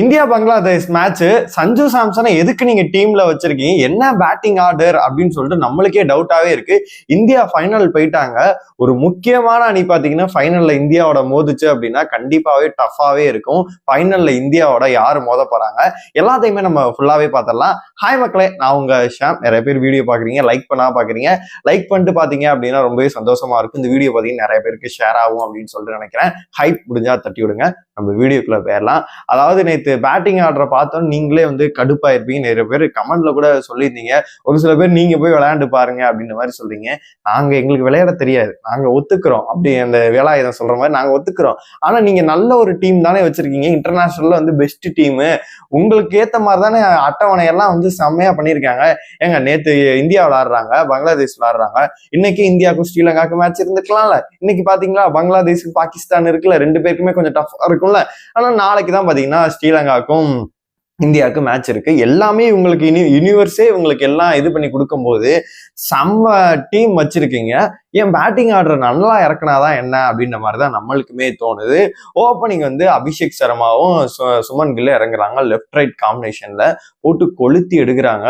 India Bangladesh match Sanju சாம்சனை எதுக்கு நீங்க டீம்ல வச்சிருக்கீங்க? என்ன பேட்டிங் ஆர்டர் அப்படின்னு சொல்லிட்டு நம்மளுக்கே டவுட்டாவே இருக்கு. இந்தியா ஃபைனல் போயிட்டாங்க. ஒரு முக்கியமான அணி பாத்தீங்கன்னா ஃபைனல்ல இந்தியாவோட மோதிச்சு அப்படின்னா கண்டிப்பாவே டஃபாவே இருக்கும். ஃபைனல்ல இந்தியாவோட யாரு மோத போறாங்க? எல்லாத்தையுமே நம்ம ஃபுல்லாவே பார்த்துடலாம். ஹாய் மக்களே நான் உங்க ஷாம். நிறைய பேர் வீடியோ பாக்குறீங்க லைக் பண்ணா பாக்குறீங்க லைக் பண்ணிட்டு பாத்தீங்க அப்படின்னா ரொம்பவே சந்தோஷமா இருக்கும். இந்த வீடியோ பாத்தீங்கன்னா நிறைய பேருக்கு ஷேர் ஆகும் அப்படின்னு சொல்லிட்டு நினைக்கிறேன். ஹைப் முடிஞ்சா தட்டி விடுங்க. நம்ம வீடியோக்குள்ள போயிடலாம். அதாவது நேற்று பேட்டிங் ஆடுற பார்த்தோம் நீங்களே வந்து கடுப்பாயிருப்பீங்க. நிறைய பேர் கமெண்ட்ல கூட சொல்லியிருந்தீங்க. ஒரு சில பேர் நீங்க போய் விளையாண்டு பாருங்க அப்படின்ற மாதிரி சொல்றீங்க. நாங்க எங்களுக்கு விளையாட தெரியாது. நாங்க ஒத்துக்கிறோம். அப்படி அந்த வேலாயுதம் சொல்ற மாதிரி நாங்க ஒத்துக்கிறோம். ஆனா நீங்க நல்ல ஒரு டீம் தானே வச்சிருக்கீங்க. இன்டர்நேஷனல்ல வந்து பெஸ்ட் டீமு உங்களுக்கு ஏத்த மாதிரி தானே அட்டவணை எல்லாம் வந்து செம்மையா பண்ணியிருக்காங்க. ஏங்க நேத்து இந்தியா விளாடுறாங்க பங்களாதேஷ் விளாடுறாங்க இன்னைக்கு இந்தியாவுக்கும் ஸ்ரீலங்காவுக்கும் மேட்ச் இருந்துக்கலாம்ல. இன்னைக்கு பாத்தீங்களா பங்களாதேஷ் பாகிஸ்தான் இருக்குல்ல. ரெண்டு பேருக்குமே கொஞ்சம் டஃபா இருக்கும்ல. ஆனா நாளைக்கு தான் பாத்தீங்கன்னா ஸ்ரீலங்காவுக்கும் இந்தியாவுக்கு மேட்ச் இருக்கு. எல்லாமே இவங்களுக்கு யூனி யூனிவர்ஸே இவங்களுக்கு எல்லாம் இது பண்ணி கொடுக்கும்போது செம்ம டீம் வச்சிருக்கீங்க. என் பேட்டிங் ஆர்டர் நல்லா இறக்குனாதான் என்ன அப்படின்ற மாதிரி தான் நம்மளுக்குமே தோணுது. ஓப்பனிங் வந்து அபிஷேக் சர்மாவும் சு- சுமன் கில்ல இறங்குறாங்க. லெஃப்ட் ரைட் காம்பினேஷன்ல போட்டு கொளுத்தி எடுக்கிறாங்க.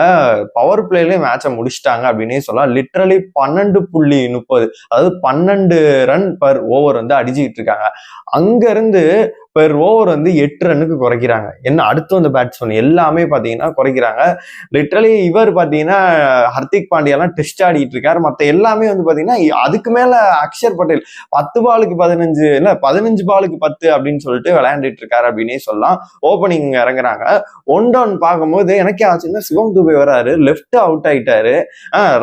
பவர் பிளேலயே மேட்சை முடிச்சிட்டாங்க அப்படின்னே சொல்லலாம். லிட்ரலி பன்னெண்டு புள்ளி முப்பது அதாவது பன்னெண்டு ரன் பர் ஓவர் வந்து அடிச்சுக்கிட்டு இருக்காங்க. அங்கிருந்து பெர் ஓவர் வந்து எட்டு ரன்னுக்கு குறைக்கிறாங்க. என்ன அடுத்து வந்த பேட்ஸ்மேன் எல்லாமே பார்த்தீங்கன்னா குறைக்கிறாங்க. லிட்ரலி இவர் பார்த்தீங்கன்னா ஹர்திக் பாண்டியாலாம் டெஸ்ட் ஆடிட்டு இருக்காரு. மற்ற எல்லாமே வந்து பார்த்தீங்கன்னா அதுக்கு மேல அக்ஷர் பட்டேல் பத்து பாலுக்கு பதினஞ்சு இல்ல பதினஞ்சு பாலுக்கு பத்து அப்படின்னு சொல்லிட்டு விளையாண்டுட்டு இருக்காரு அப்படின்னே சொல்லலாம். ஓப்பனிங் இறங்குறாங்க. ஒன் டவுன் பார்க்கும்போது எனக்கே ஆச்சுன்னா சிவம் துபே வராரு லெஃப்ட் அவுட் ஆயிட்டாரு.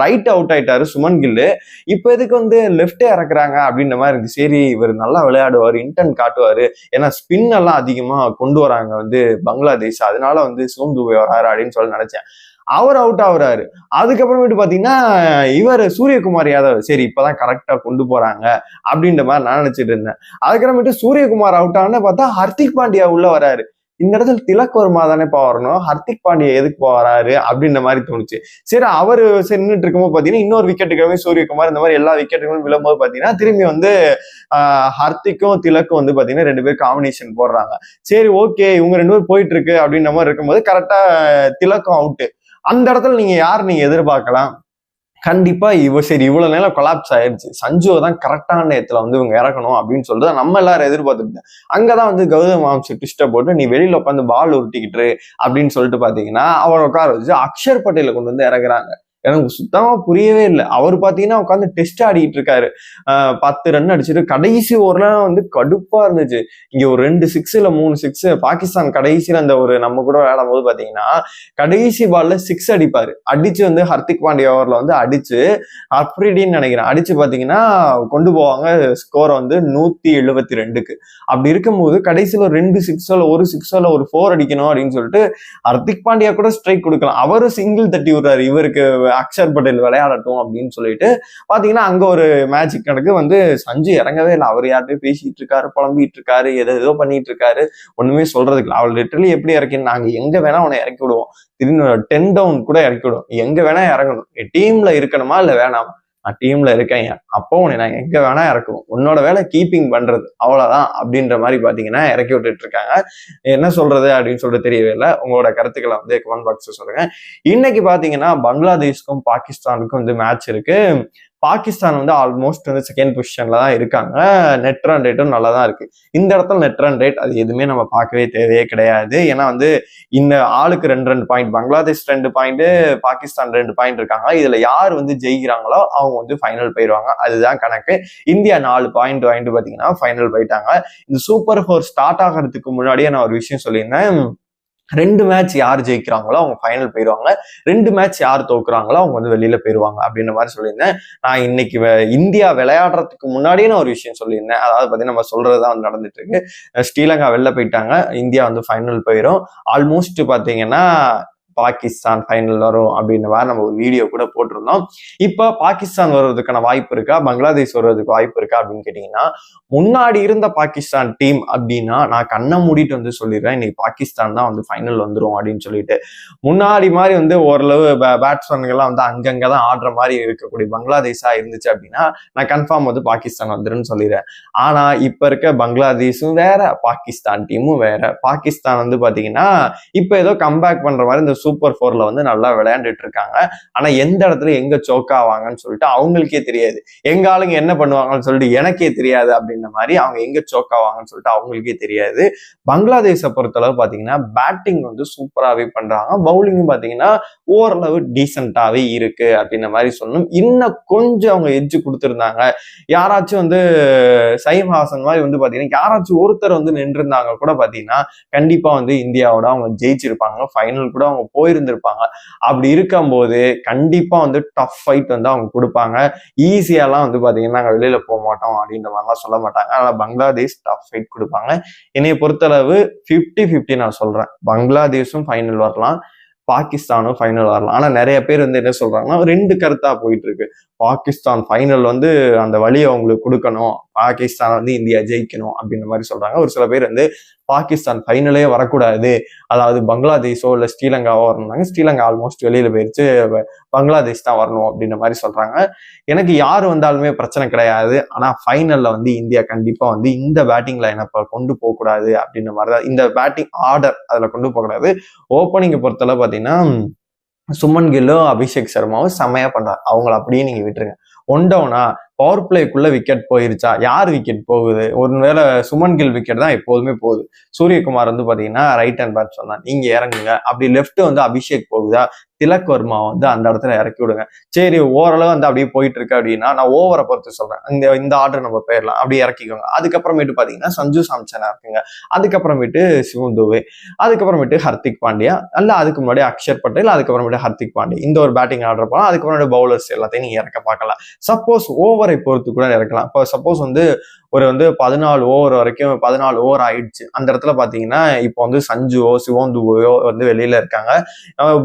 ரைட் அவுட் ஆயிட்டாரு சுமன் கில்லு. இப்போ எதுக்கு வந்து லெஃப்டே இறக்குறாங்க அப்படின்ற மாதிரி இருக்கு. சரி இவர் நல்லா விளையாடுவார் இன்டர்ன் காட்டுவாரு. ஏன்னா ஸ்பின் எல்லாம் அதிகமா கொண்டு வராங்க வந்து பங்களாதேஷ். அதனால வந்து சிவம் துபே வராரு அப்படின்னு சொல்லி நினைச்சேன். அவர் அவுட் ஆகுறாரு. அதுக்கப்புறமேட்டு பார்த்தீங்கன்னா இவர் சூரியகுமார் யாதவ் சரி இப்போதான் கரெக்டாக கொண்டு போகிறாங்க அப்படின்ற மாதிரி நான் நினச்சிட்டு இருந்தேன். அதுக்கப்புறமேட்டு சூரியகுமார் அவுட் ஆகுன்னு பார்த்தா ஹர்திக் பாண்டியா உள்ள வராரு. இந்த இடத்துல திலக் வர்மா தானே இப்போ வரணும் ஹர்திக் பாண்டியா எதுக்கு இப்போ அப்படின்ற மாதிரி தோணுச்சு. சரி அவர் சரி நின்றுட்டு இருக்கும்போது பார்த்தீங்கன்னா இன்னொரு விக்கெட்டுக்காகவே சூரியகுமார் இந்த மாதிரி எல்லா விக்கெட்டுகளும் விழும்போது பார்த்தீங்கன்னா திரும்பி வந்து ஹர்திக்கும் திலக்கும் வந்து பார்த்தீங்கன்னா ரெண்டு பேரும் காம்பினேஷன் போடுறாங்க. சரி ஓகே இவங்க ரெண்டு பேரும் போயிட்டு இருக்கு அப்படின்ற மாதிரி இருக்கும்போது கரெக்டாக திலக்கும் அவுட்டு அந்த இடத்துல நீங்க யார் நீங்க எதிர்பார்க்கலாம்? கண்டிப்பா இவ சரி இவ்வளவு நேரம் கொலாப்ஸ் ஆயிடுச்சு சஞ்சுவை தான் கரெக்டான நேரத்துல வந்து இவங்க இறக்கணும் அப்படின்னு சொல்லிட்டு நம்ம எல்லாரும் எதிர்பார்த்துருந்தோம் அங்கதான் வந்து கௌதம் மாம்சி ட்விஸ்ட போட்டு நீ வெளியில உட்காந்து பால் உருட்டிக்கிட்டு அப்படின்னு சொல்லிட்டு பாத்தீங்கன்னா அவரை உட்கார வச்சு அக்ஷர் பட்டேல கொண்டு வந்து இறக்குறாங்க. எனக்கு சுத்தமாக புரியவே இல்லை. அவர் பார்த்தீங்கன்னா உட்காந்து டெஸ்ட் ஆடிட்டு இருக்காரு. பத்து ரன் அடிச்சுட்டு கடைசி ஓவர்லாம் வந்து கடுப்பாக இருந்துச்சு. இங்கே ஒரு ரெண்டு சிக்ஸ் இல்லை மூணு சிக்ஸ் பாகிஸ்தான் கடைசியில் அந்த ஒரு நம்ம கூட விளையாடும் போது பார்த்தீங்கன்னா கடைசி பால்ல சிக்ஸ் அடிப்பார். அடிச்சு வந்து ஹர்திக் பாண்டியா ஓவரில் வந்து அடிச்சு அப்ரிடின்னு நினைக்கிறேன். அடிச்சு பார்த்தீங்கன்னா கொண்டு போவாங்க. ஸ்கோரை வந்து நூற்றி எழுபத்தி ரெண்டுக்கு. அப்படி இருக்கும்போது கடைசியில் ஒரு ரெண்டு சிக்ஸோ இல்லை ஒரு சிக்ஸோ இல்லை ஒரு ஃபோர் அடிக்கணும் அப்படின்னு சொல்லிட்டு ஹர்திக் பாண்டியா கூட ஸ்ட்ரைக் கொடுக்கலாம். அவரும் சிங்கிள் தட்டி விடுறாரு. இவருக்கு அக்ஷர் பட்டேல் விளையாடட்டும் அப்படின்னு சொல்லிட்டு பாத்தீங்கன்னா அங்க ஒரு மேஜிக் கணக்கு வந்து சஞ்சு இறங்கவே இல்லை. அவர் யார்கிட்டயும் பேசிட்டு இருக்காரு புலம்பிட்டு இருக்காரு எதோ ஏதோ பண்ணிட்டு இருக்காரு. ஒண்ணுமே சொல்றதுக்கு இல்லை. அவள் லிட்டரலி எப்படி இறக்கணும் நாங்க எங்க வேணா உன்னை இறக்கி விடுவோம். திடீர்னு டென் டவுன் கூட இறக்கி விடுவோம். எங்க வேணா இறங்கணும். டீம்ல இருக்கணுமா? இல்ல வேணாமா? நான் டீம்ல இருக்கேன். அப்போ உன்னை நான் எங்க வேணா இறக்குவோம். உன்னோட வேலை கீப்பிங் பண்றது. அவ்வளவுதான் அப்படின்ற மாதிரி பாத்தீங்கன்னா இறக்கி விட்டுட்டு இருக்காங்க. என்ன சொல்றது அப்படின்னு சொல்லிட்டு தெரியவே இல்லை. உங்களோட கருத்துக்களை வந்து கமெண்ட் பாக்ஸ் சொல்லுங்க. இன்னைக்கு பாத்தீங்கன்னா பங்களாதேஷ்க்கும் பாகிஸ்தானுக்கும் வந்து மேட்ச் இருக்கு. பாகிஸ்தான் வந்து ஆல்மோஸ்ட் வந்து செகண்ட் பொசிஷன்ல தான் இருக்காங்க. நெட் ரன் ரேட்டும் நல்லா தான் இருக்கு. இந்த இடத்துல நெட் ரன் ரேட் அது எதுவுமே நம்ம பார்க்கவே தேவையே கிடையாது. ஏன்னா வந்து இந்த ஆளுக்கு ரெண்டு ரெண்டு பாயிண்ட் பங்களாதேஷ் ரெண்டு பாயிண்ட் பாகிஸ்தான் ரெண்டு பாயிண்ட் இருக்காங்க. இதுல யார் வந்து ஜெயிக்கிறாங்களோ அவங்க வந்து ஃபைனல் போயிடுவாங்க அதுதான் கணக்கு. இந்தியா நாலு பாயிண்ட் வாங்கிட்டு பாத்தீங்கன்னா ஃபைனல் போயிட்டாங்க. இந்த சூப்பர் ஃபோர் ஸ்டார்ட் ஆகிறதுக்கு முன்னாடியே நான் ஒரு விஷயம் சொல்லியிருந்தேன். ரெண்டு மேட்ச் யார் ஜெயிக்கிறாங்களோ அவங்க ஃபைனல் போயிடுவாங்க ரெண்டு மேட்ச் யார் தோக்குறாங்களோ அவங்க வந்து வெளியில போயிடுவாங்க அப்படின்ற மாதிரி சொல்லியிருந்தேன். நான் இன்னைக்கு இந்தியா விளையாடுறதுக்கு முன்னாடியே நான் ஒரு விஷயம் சொல்லியிருந்தேன். அதாவது பார்த்தீங்கன்னா நம்ம சொல்றதுதான் வந்து நடந்துட்டு இருக்கு ஸ்ரீலங்கா வெளில போயிட்டாங்க. இந்தியா வந்து ஃபைனல் போயிடும் ஆல்மோஸ்ட் பார்த்தீங்கன்னா பாகிஸ்தான் ஃபைனல் வரும் அப்படின்ற மாதிரி நம்ம ஒரு வீடியோ கூட போட்டிருந்தோம். இப்போ பாகிஸ்தான் வர்றதுக்கான வாய்ப்பு இருக்கா? பங்களாதேஷ் வர்றதுக்கு வாய்ப்பு இருக்கா அப்படின்னு கேட்டிங்கன்னா முன்னாடி இருந்த பாகிஸ்தான் டீம் அப்படின்னா நான் கண்ணை மூடிட்டு வந்து சொல்லிடுறேன் இன்னைக்கு பாகிஸ்தான் தான் வந்து ஃபைனல் வந்துரும் அப்படின்னு சொல்லிட்டு. முன்னாடி மாதிரி வந்து ஓரளவு பேட்ஸ்மேன்கள்லாம் வந்து அங்கங்கே தான் ஆடுற மாதிரி இருக்கக்கூடிய பங்களாதேஷா இருந்துச்சு அப்படின்னா நான் கன்ஃபார்ம் வந்து பாகிஸ்தான் வந்துருன்னு சொல்லிடுறேன். ஆனா இப்போ இருக்க பங்களாதேஷும் வேற பாகிஸ்தான் டீமும் வேற. பாகிஸ்தான் வந்து பார்த்தீங்கன்னா இப்போ ஏதோ கம்பேக் பண்ணுற மாதிரி இந்த சூப்பர் ஃபோர்ல வந்து நல்லா விளையாண்டுட்டு இருக்காங்க ஆனா எந்த இடத்துல எங்க சோக் ஆவாங்கன்னு சொல்லிட்டு அவங்களுக்கே தெரியாது. எங்க ஆளுங்க என்ன பண்ணுவாங்கன்னு சொல்லிட்டு எனக்கே தெரியாது அப்படின்ற மாதிரி அவங்க எங்க சோக் ஆவாங்கன்னு சொல்லிட்டு அவங்களுக்கே தெரியாது. பங்களாதேஷை பொறுத்தளவு பாத்தீங்கன்னா பேட்டிங் வந்து சூப்பராகவே பண்றாங்க. பவுலிங்கும் பாத்தீங்கன்னா ஓரளவு டீசெண்டாவே இருக்கு அப்படின்ற மாதிரி சொல்லணும். இன்னும் கொஞ்சம் அவங்க எஜ்ஜு கொடுத்துருந்தாங்க. யாராச்சும் வந்து சைம் ஹாசன் மாதிரி வந்து பாத்தீங்கன்னா யாராச்சும் ஒருத்தர் வந்து நின்றுருந்தாங்க கூட பாத்தீங்கன்னா கண்டிப்பா வந்து இந்தியாவோட அவங்க ஜெயிச்சிருப்பாங்க. ஃபைனல் கூட அவங்க போயிருந்திருப்பாங்க. அப்படி இருக்கும்போது கண்டிப்பா வந்து டஃப் ஃபைட் வந்து அவங்க கொடுப்பாங்க. ஈஸியாலாம் வந்து பாத்தீங்கன்னா நாங்கள் வெளியில போக மாட்டோம் அப்படின்ற மாதிரிலாம் சொல்ல மாட்டாங்க. அதனால பங்களாதேஷ் டஃப் ஃபைட் கொடுப்பாங்க. என்னைய பொறுத்தளவு ஃபிஃப்டி ஃபிஃப்டி நான் சொல்றேன். பங்களாதேஷும் ஃபைனல் வரலாம். பாகிஸ்தானும் ஃபைனல் வரலாம். ஆனா நிறைய பேர் வந்து என்ன சொல்றாங்கன்னா ரெண்டு கருத்தா போயிட்டு இருக்கு. பாகிஸ்தான் ஃபைனல் வந்து அந்த வழியை அவங்களுக்கு கொடுக்கணும். பாகிஸ்தான் வந்து இந்தியா ஜெயிக்கணும் அப்படின்ற மாதிரி சொல்றாங்க. ஒரு சில பேர் வந்து பாகிஸ்தான் ஃபைனலே வரக்கூடாது. அதாவது பங்களாதேஷோ இல்லை ஸ்ரீலங்காவோ வரணுனாங்க ஸ்ரீலங்கா ஆல்மோஸ்ட் வெளியில போயிடுச்சு பங்களாதேஷ் தான் வரணும் அப்படின்ற மாதிரி சொல்றாங்க. எனக்கு யார் வந்தாலுமே பிரச்சனை கிடையாது. ஆனா ஃபைனல்ல வந்து இந்தியா கண்டிப்பா வந்து இந்த பேட்டிங் லைனப்பை கொண்டு போகக்கூடாது அப்படின்ற மாதிரி தான். இந்த பேட்டிங் ஆர்டர் அதுல கொண்டு போகக்கூடாது. ஓப்பனிங்கை பொறுத்தளவு பார்த்தீங்கன்னா சுமன் கில்லும் அபிஷேக் சர்மாவும் செம்மையா பண்றாரு. அவங்கள அப்படியே நீங்க விட்டுருங்க. ஒன் டவுனா பவர் பிளேக்குள்ள விக்கெட் போயிருச்சா? யார் விக்கெட் போகுது? ஒருவேளை சுமன் கில் விக்கெட் தான் எப்போதுமே போகுது. சூரியகுமார் வந்து பாத்தீங்கன்னா ரைட் ஹேண்ட் பேட்ஸ்மேன் தான். நீங்க இறங்குங்க. அப்படி லெஃப்ட் வந்து அபிஷேக் போகுதா? திலக் வர்மா வந்து அந்த இடத்துல இறக்கி விடுங்க. சரி ஓரளவு வந்து அப்படியே போயிட்டு இருக்கு அப்படின்னா நான் ஓவரை பொறுத்து சொல்றேன். இந்த இந்த ஆர்டர் நம்ம போயிடலாம். அப்படியே இறக்கிக்கோங்க. அதுக்கப்புறமேட்டு பாத்தீங்கன்னா சஞ்சு சாம்சனா இருக்குங்க. அதுக்கப்புறமேட்டு சிவம் துவே அதுக்கப்புறமேட்டு ஹர்திக் பாண்டியா. அல்ல அதுக்கு முன்னாடி அக்ஷர் பட்டேல் அதுக்கப்புறமேட்டு ஹர்திக் பாண்டியா. இந்த ஒரு பேட்டிங் ஆர்டர் போகலாம் அதுக்கப்புறமேட்டு பவுலர்ஸ் எல்லாத்தையும் நீங்க இறக்க பார்க்கலாம். சப்போஸ் ஓவரை பொறுத்து கூட இறக்கலாம். இப்போ சப்போஸ் வந்து ஒரு வந்து பதினாலு ஓவர் வரைக்கும் பதினாலு ஓவர் ஆயிடுச்சு. அந்த இடத்துல பார்த்தீங்கன்னா இப்போ வந்து சஞ்சுவோ சிவோந்துவோ வந்து வெளியில இருக்காங்க.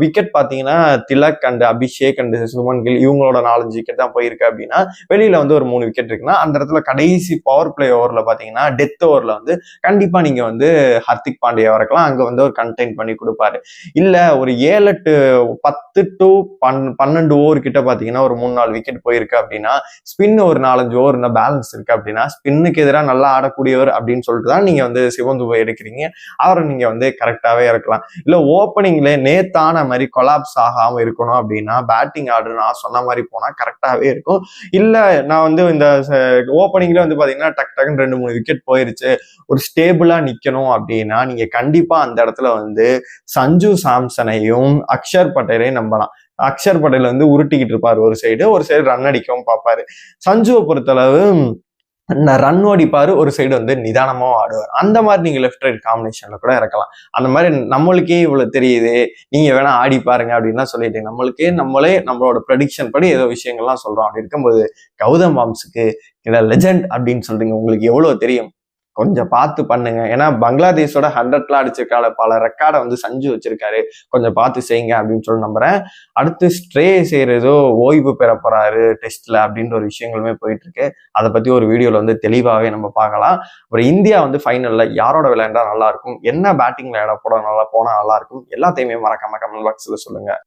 விக்கெட் பார்த்தீங்கன்னா திலக் அண்ட் அபிஷேக் அண்ட் சுமன் கில் இவங்களோட நாலஞ்சு விக்கெட் தான் போயிருக்கு அப்படின்னா வெளியில வந்து ஒரு மூணு விக்கெட் இருக்குன்னா அந்த இடத்துல கடைசி பவர் பிளே ஓவரில் பார்த்தீங்கன்னா டெத் ஓவரில் வந்து கண்டிப்பாக நீங்கள் வந்து ஹர்திக் பாண்டியா வரைக்கலாம் அங்கே வந்து ஒரு கண்டெயின் பண்ணி கொடுப்பாரு. இல்லை ஒரு ஏழு எட்டு பத்து டு பன் பன்னெண்டு ஓவர் கிட்ட பார்த்தீங்கன்னா ஒரு மூணு நாலு விக்கெட் போயிருக்கு அப்படின்னா ஸ்பின் ஒரு நாலஞ்சு ஓவர் பேலன்ஸ் இருக்கு அப்படின்னா ஸ்பின் ஸ்பின்னுக்கு எதிராக நல்லா ஆடக்கூடியவர் அப்படின்னு சொல்லிட்டு தான் நீங்க வந்து சிவந்துவை எடுக்கிறீங்க. அவரை நீங்க வந்து கரெக்டாவே இறக்கலாம் இல்ல ஓப்பனிங்ல நேத்தான மாதிரி கொலாப்ஸ் ஆகாம இருக்கணும் அப்படின்னா பேட்டிங் ஆர்டர் நான் சொன்ன மாதிரி போனா கரெக்டாவே இருக்கும். இல்ல நான் வந்து இந்த ஓப்பனிங்ல வந்து பாத்தீங்கன்னா டக் டக்குன்னு ரெண்டு மூணு விக்கெட் போயிருச்சு. ஒரு ஸ்டேபிளா நிக்கணும் அப்படின்னா நீங்க கண்டிப்பா அந்த இடத்துல வந்து சஞ்சு சாம்சனையும் அக்ஷர் பட்டேலையும் நம்பலாம். அக்ஷர் பட்டேல் வந்து உருட்டிக்கிட்டு இருப்பாரு ஒரு சைடு ஒரு சைடு ரன் அடிக்கவும் பார்ப்பாரு. சஞ்சுவை பொறுத்தளவு ரன் ஓடிப்பாரு ஒரு சைடு வந்து நிதானமாக ஆடுவார். அந்த மாதிரி நீங்கள் லெஃப்ட் ரைட் காம்பினேஷனில் கூட இறக்கலாம். அந்த மாதிரி நம்மளுக்கே இவ்வளோ தெரியுது. நீங்கள் வேணால் ஆடி பாருங்க அப்படின்னா சொல்லிட்டு நம்மளுக்கே நம்மளே நம்மளோட ப்ரெடிக்ஷன் படி ஏதோ விஷயங்கள்லாம் சொல்கிறோம் அப்படி இருக்கும்போது கௌதம் பாம்ஸுக்கு லெஜண்ட் அப்படின்னு சொல்கிறீங்க உங்களுக்கு எவ்வளோ தெரியும்? கொஞ்சம் பார்த்து பண்ணுங்க. ஏன்னா பங்களாதேஷோட ஹண்ட்ரட்ல அடிச்சிருக்காரு பல ரெக்கார்டை வந்து சஞ்சு வச்சிருக்காரு. கொஞ்சம் பார்த்து செய்யுங்க அப்படின்னு சொல்லி நம்புறேன். அடுத்து ஸ்ட்ரே செய்யறதோ ஓய்வு பெற போறாரு டெஸ்ட்ல அப்படின்ற ஒரு விஷயங்களுமே போயிட்டு இருக்கு அதை பத்தி ஒரு வீடியோல வந்து தெளிவாகவே நம்ம பார்க்கலாம். அப்புறம் இந்தியா வந்து ஃபைனல்ல யாரோட விளையாண்டா நல்லா இருக்கும்? என்ன பேட்டிங் விளையாட போட நல்லா போனா நல்லா இருக்கும்? எல்லாத்தையுமே மறக்காம கமெண்ட் பாக்ஸ்ல சொல்லுங்க.